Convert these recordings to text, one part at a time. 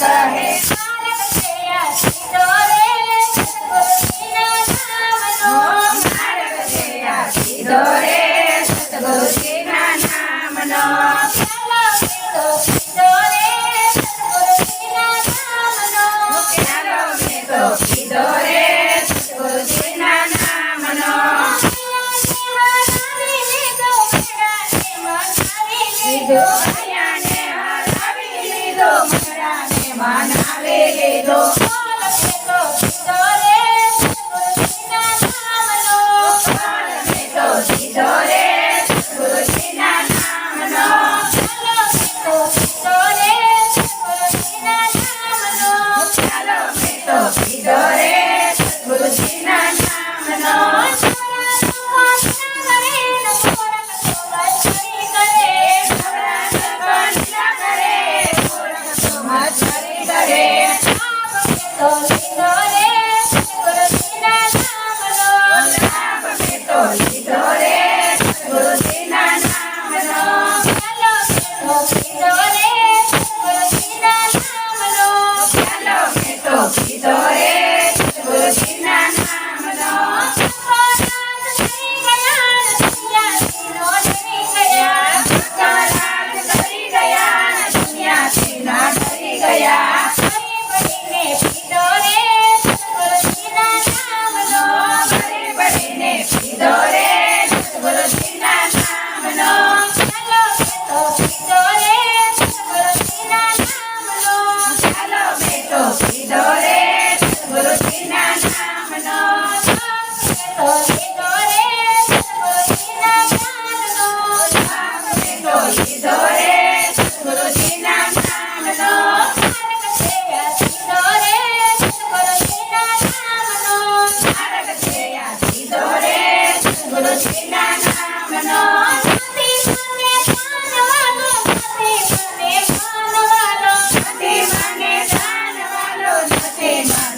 કહે Go, I am, I મનાવે લેજો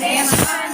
Amém.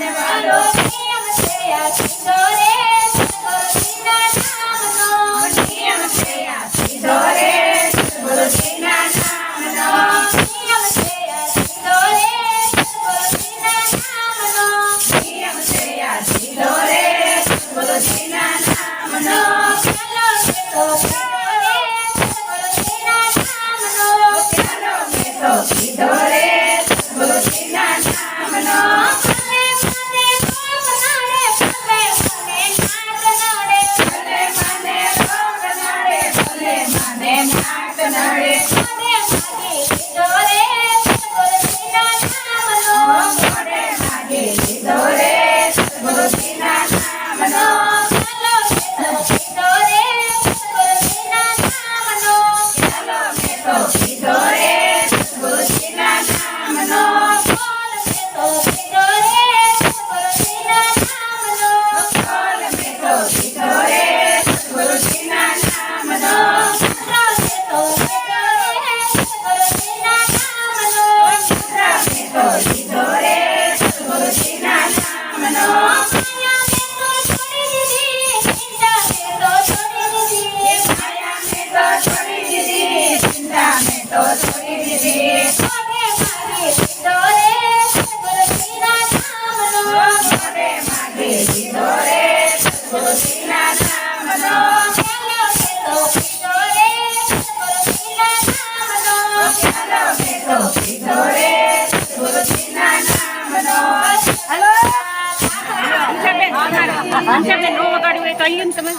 તમે?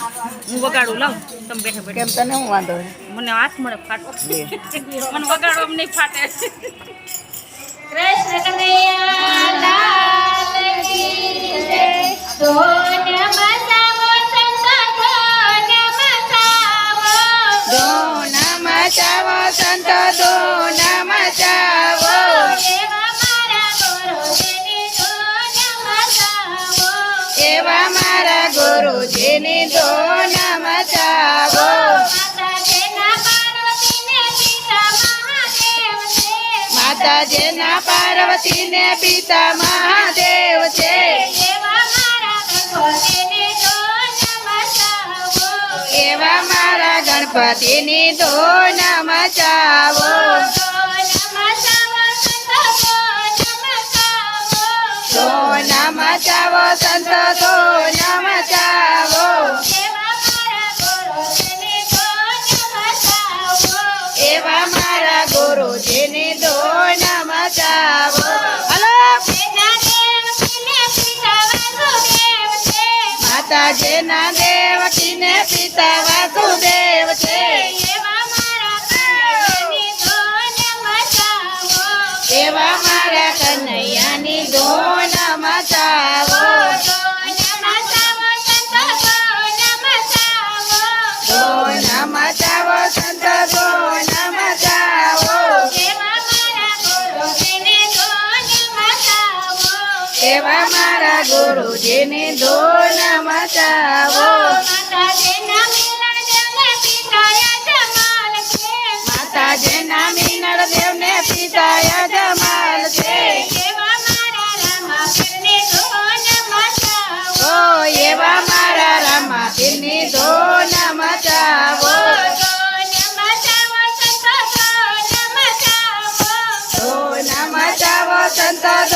હું વગાડું લાવ. તમે બેઠા કેમ તને હું વાંધો મને હાથ મળે ફાટો. મને વગાડો નહીં ફાટે. કૃષ્ણ કનૈયા લાલ કી જય. ધોન્ય એવા મચાવો. માતાજીના પાર્વતીને પિતા મહાદેવ છે. એવા મારા ગણપતિની ધોન મચાવો એવા મારા ગુરુજીને દો નમચાવો હલો? માતાજીના દેવકીને પિતા વાસુદેવ. એવા મારા ગુરુજીને દો નમચાવો માતાજીના મીનળ દેવને પિતા યજમાન છે ઓ એવા મારા રામા પીરની દો નમચાવો દો નમચાવો સંત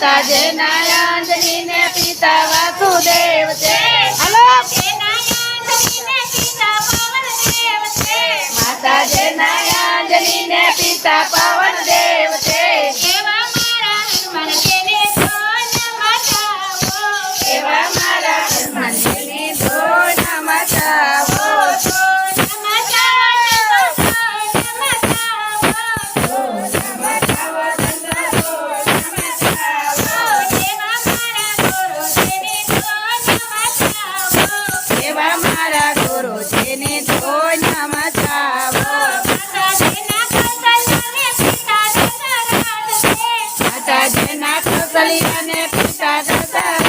માતાજીના અંજનીને પિતા વાસુદેવ da da da.